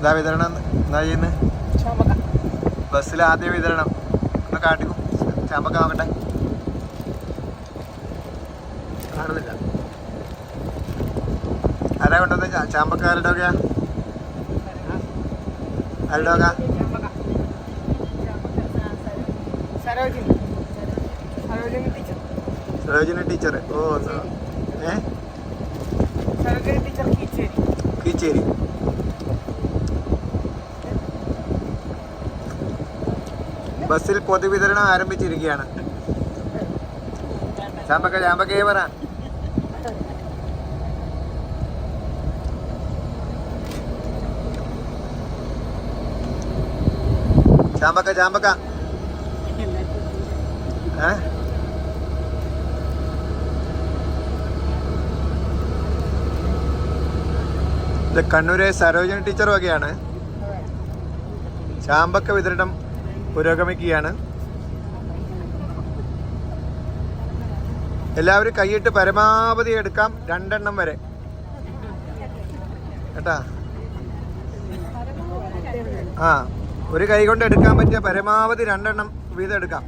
ഇതാ വിതരണം എന്താ ചെയ്യുന്നത് ബസ്സിൽ ആദ്യ വിതരണം. ഒന്ന് കാട്ടിക്കും. ചാമ്പക്ക നോക്കട്ടെ കാണുന്നില്ല. ആരാ കൊണ്ടുവന്ന? ചാമ്പക്ക ആരുടെ ഒക്കെയാ ആരുടെ ഒക്കെ സരോജിനി ടീച്ചർ ഓ ഏ? കീച്ചേരി. ബസ്സിൽ പൊതുവിതരണം ആരംഭിച്ചിരിക്കുകയാണ്. ചാമ്പക്ക ചാമ്പക്കയെ പറ. ചാമ്പക്ക ചാമ്പക്ക. കണ്ണൂരെ സരോജിനി ടീച്ചറും ഒക്കെയാണ് ചാമ്പക്ക വിതരണം പുരോഗമിക്കുകയാണ്. എല്ലാവരും കൈയിട്ട് പരമാവധി എടുക്കാം. രണ്ടെണ്ണം വരെ. കേട്ടാ? ആ ഒരു കൈ കൊണ്ട് എടുക്കാൻ പറ്റിയ പരമാവധി രണ്ടെണ്ണം വീതം എടുക്കാം.